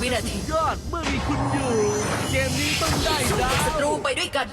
วินาที ยอดเมื่อมีคุณอยู่ เกมนี้ต้องได้ดาวศัตรูไปด้วยกัน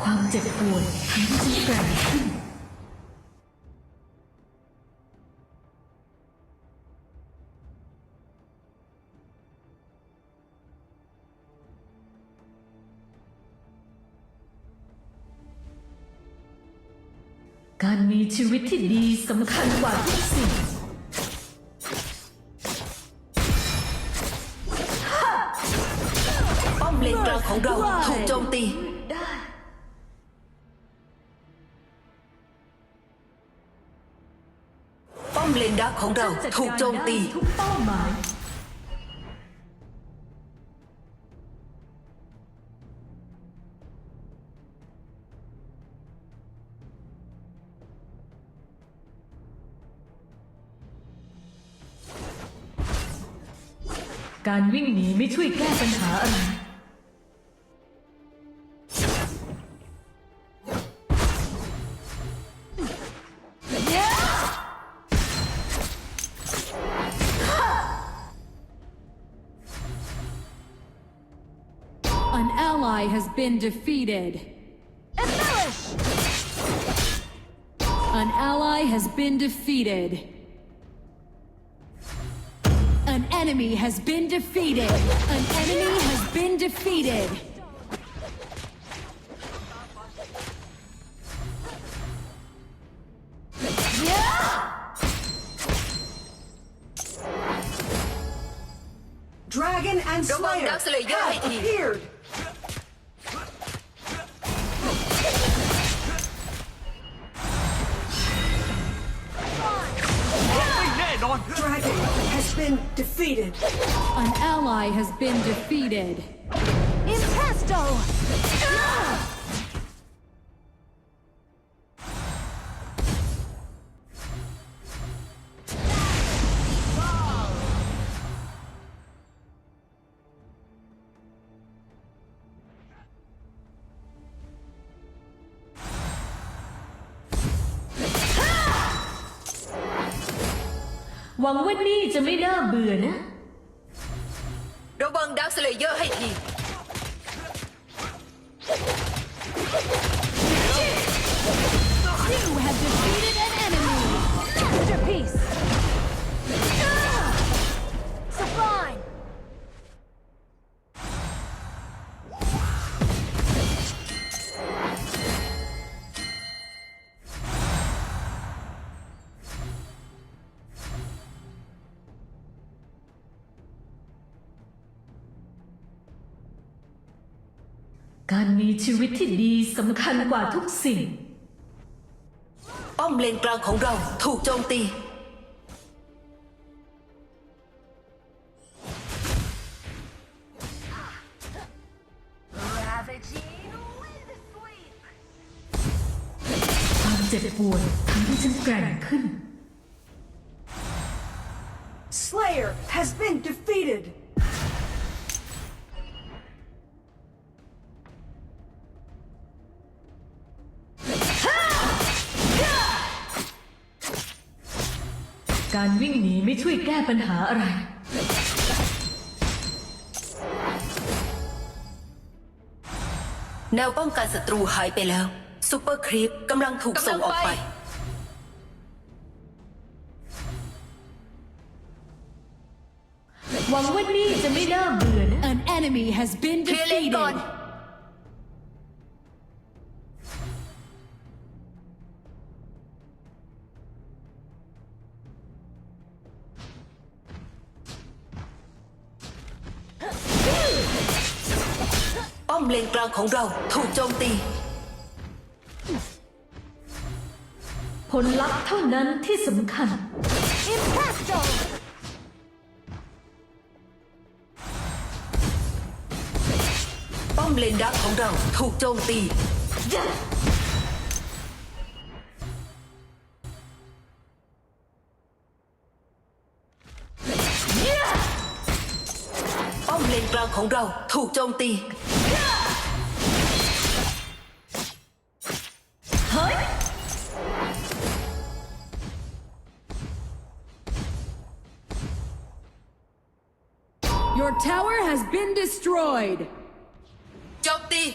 ความเจ็บปวดทำให้ฉันแกร่งขึ้น การมีชีวิตที่ดีสำคัญกว่าทุกสิ่งป้อมเลนกลางของเราถูกโจมตี ป้อมเลนดักของเราถูกโจมตี ทุกเป้าหมาย การวิ่งหนีไม่ช่วยแก้ปัญหาอะไร An ally has been defeated. An ally has been defeated. enemy has been defeated. An enemy has been defeated. Dragon and Slayer have appeared! Defeated. An ally has been defeated. หวังว่านี่จะไม่น่าเบื่อนะ ระวังดักสเลเยอร์ให้ที You have defeated การมีชีวิตที่ดีสำคัญกว่าทุกสิ่ง ป้อมเลนกลางของเราถูกโจมตี ความเจ็บปวดทำให้ฉันแกร่งขึ้น Slayer has been defeated. การวิ่งหนีไม่ช่วยแก้ปัญหาอะไร แนวป้องกันศัตรูหายไปแล้ว ซูเปอร์ครีปกำลังถูกส่งออกไป หวังว่านี่จะไม่น่าเบื่อนะ An enemy has been เคลียร์เลนก่อน มเลนกลางของเราถูกโจมตี ผลลัพธ์เท่านั้นที่สำคัญ Impasto! ป้อมเลนดักของเราถูกโจมตี ป้อมเลนกลางของเราถูกโจมตีเฮ้ย Your tower has been destroyed! Chop the...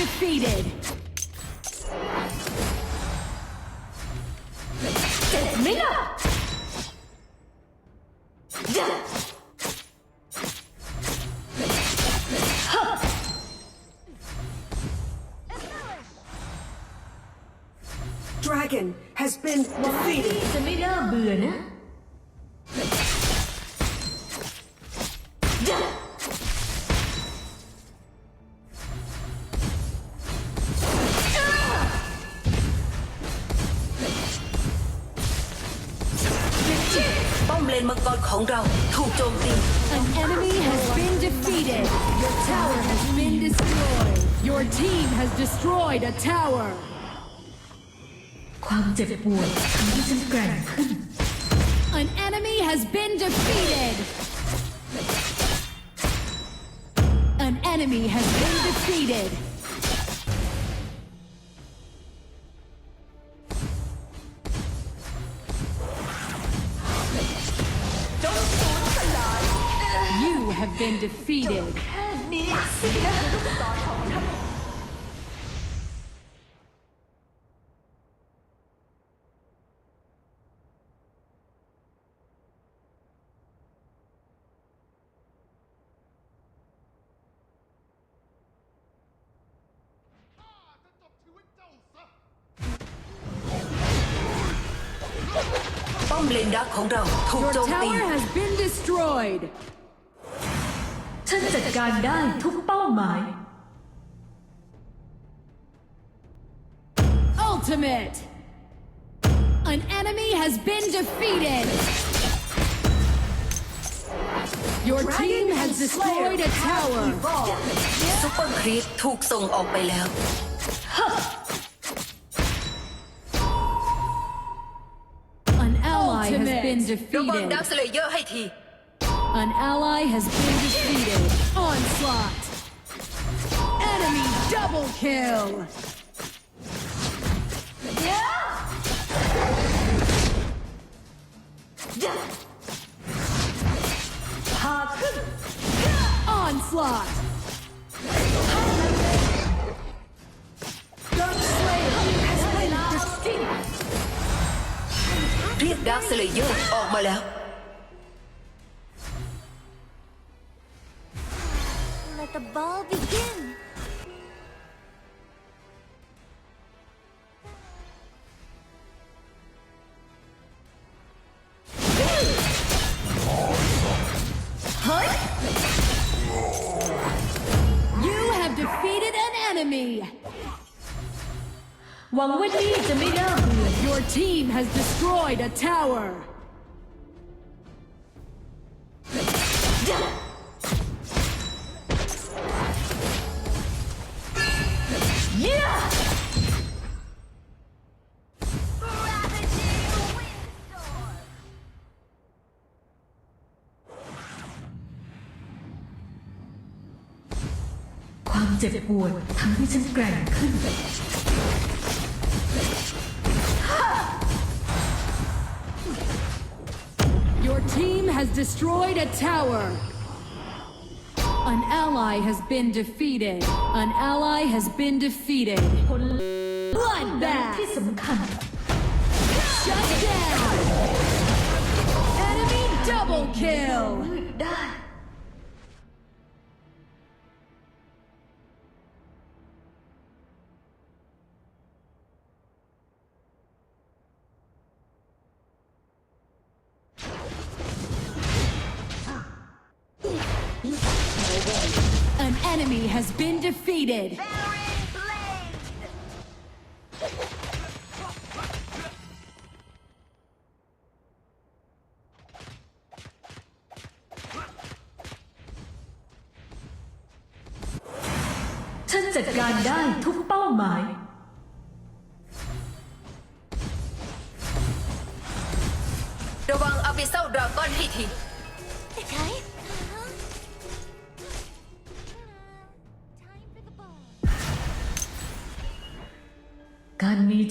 defeated. เจ็บไหมล่ะอย่า Dragon has been defeated. จะไม่น่าเบื่อนะ เลนมังกรของเราถูกโจมตี An enemy has been defeated. Your tower has been destroyed. Your team has destroyed a tower. ความเจ็บปวดทำให้ฉันแกร่งขึ้น An enemy has been defeated. An enemy has been defeated. have been defeated. Your tower has been destroyed. ฉันจัดการได้ทุกเป้าหมาย Ultimate. An enemy has been defeated. Your team Dragon has and Slayer destroyed a have tower. evolved. ซุปเปอร์ครีปถูกส่งออกไปแล้ว An ally has been ระวัง defeated. ดักสเลเยอร์ให้ที An ally has been defeated. Onslaught. Enemy double kill. พาขึ้น Onslaught. Dark Slayer has been defeated. เรียกดักสเลเยอร์ออกมาแล้ว ball begin! You have defeated an enemy! Wang the your team has destroyed a tower! เจ็บปวดทำให้ฉันแกร่งขึ้น Your team has destroyed a tower. An ally has been defeated. An ally has been defeated. คน Bloodbath. ที่สำคัญ Shut down. Enemy double kill. ได้ enemy has been defeated. Đồ bằng Abyssal Dragon ให้ที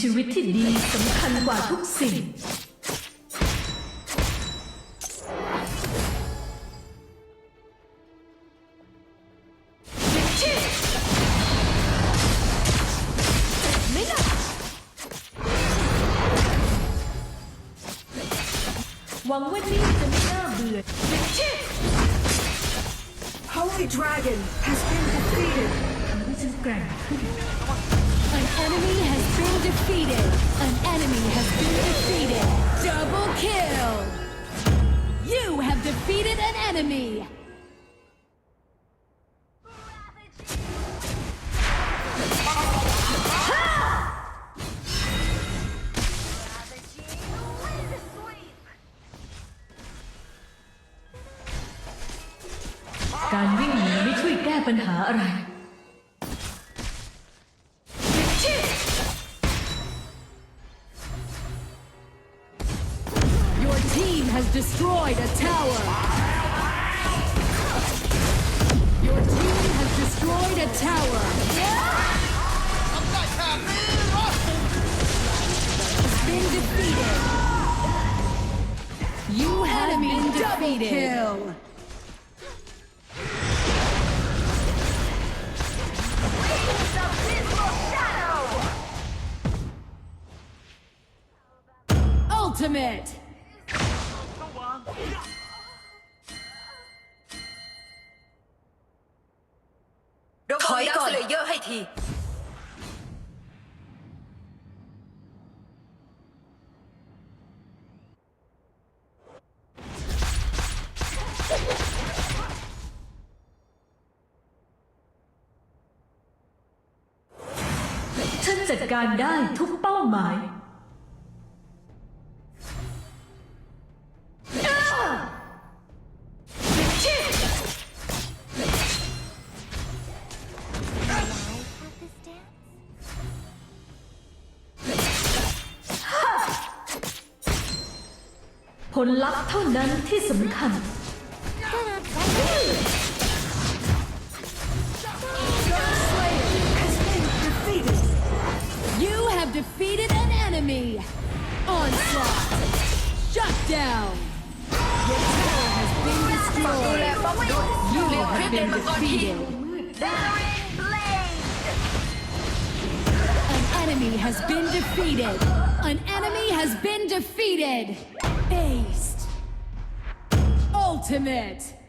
ชีวิตที่ดีสำคัญกว่าทุกสิ่ง หวังว่านี่จะไม่น่าเบื่อ Holy Dragon has been defeated. ทำให้ฉันแกร่งขึ้น An enemy has been defeated. An enemy has been defeated. Double kill. You have defeated an enemy. Wind sweep! การวิ่งหนีไม่ช่วยแก้ปัญหาอะไร has destroyed a tower. Your team has destroyed a tower. Has Been defeated. You have been defeated. Kill. Ultimate. ฉันจัดการได้ทุกเป้าหมาย นั้นที่สำคัญ Has been defeated. You have defeated an enemy. Onslaught. Shut down. Your tower has been ดูแล destroyed. ป้อมด้วย You เรียกคริ have ปเดน been มังกรที defeated. Blade! An enemy has been defeated. An enemy has been defeated. Aced. Ultimate.